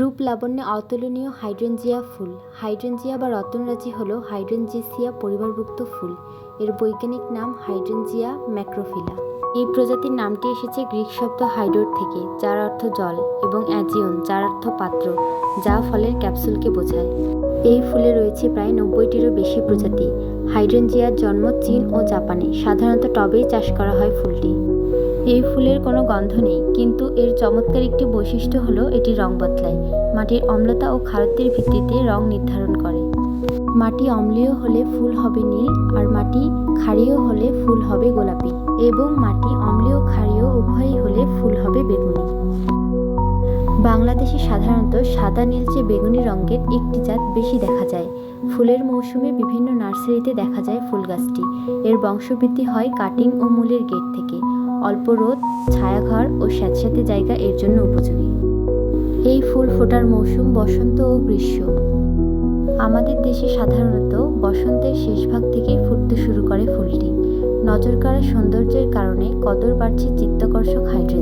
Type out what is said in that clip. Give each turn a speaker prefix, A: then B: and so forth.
A: রূপ লাবণ্যে অতুলনীয় হাইড্রেনজিয়া ফুল। হাইড্রেনজিয়া বা রতনরাজি হল হাইড্রেনজেসিয়া পরিবারভুক্ত ফুল। এর বৈজ্ঞানিক নাম হাইড্রেনজিয়া ম্যাক্রোফিলা। এই প্রজাতির নামটি এসেছে গ্রিক শব্দ হাইড্রোট থেকে, যার অর্থ জল, এবং অ্যাজিয়ন, যার অর্থ পাত্র, যা ফলের ক্যাপসুলকে বোঝায়। এই ফুলে রয়েছে প্রায় নব্বইটিরও বেশি প্রজাতি। হাইড্রেনজিয়ার জন্ম চীন ও জাপানে। সাধারণত টবেই চাষ করা হয় ফুলটি। এই ফুলের কোনো গন্ধ নেই, কিন্তু এর চমৎকার একটি বৈশিষ্ট্য হলো এটি রং বদলায়। মাটির অম্লতা ও খারত্বের ভিত্তিতে রং নির্ধারণ করে। মাটি অম্লীয় হলে ফুল হবে নীল আর মাটি ক্ষারীয় হলে ফুল হবে গোলাপি এবং মাটি অম্লীয় ক্ষারীয় উভয়ই হলে ফুল হবে বেগুনি। বাংলাদেশে সাধারণত সাদা নীলচে বেগুনি রঙের একটি জাত বেশি দেখা যায়। ফুলের মৌসুমে বিভিন্ন নার্সারিতে দেখা যায় ফুল গাছটি। এর বংশবৃদ্ধি হয় কাটিং ও মূলের গেট থেকে। অল্প রোদ, ছায়াঘর ও স্যাঁতস্যাঁতে জায়গা এর জন্য উপযোগী। এই ফুল ফোটার মৌসুম বসন্ত ও গ্রীষ্ম। আমাদের দেশে সাধারণত বসন্তের শেষ ভাগ থেকেই ফুটতে শুরু করে ফুলটি। নজর কাড়া সৌন্দর্যের কারণে কদর বাড়ছে চিত্তাকর্ষক হাইড্রেনজিয়ার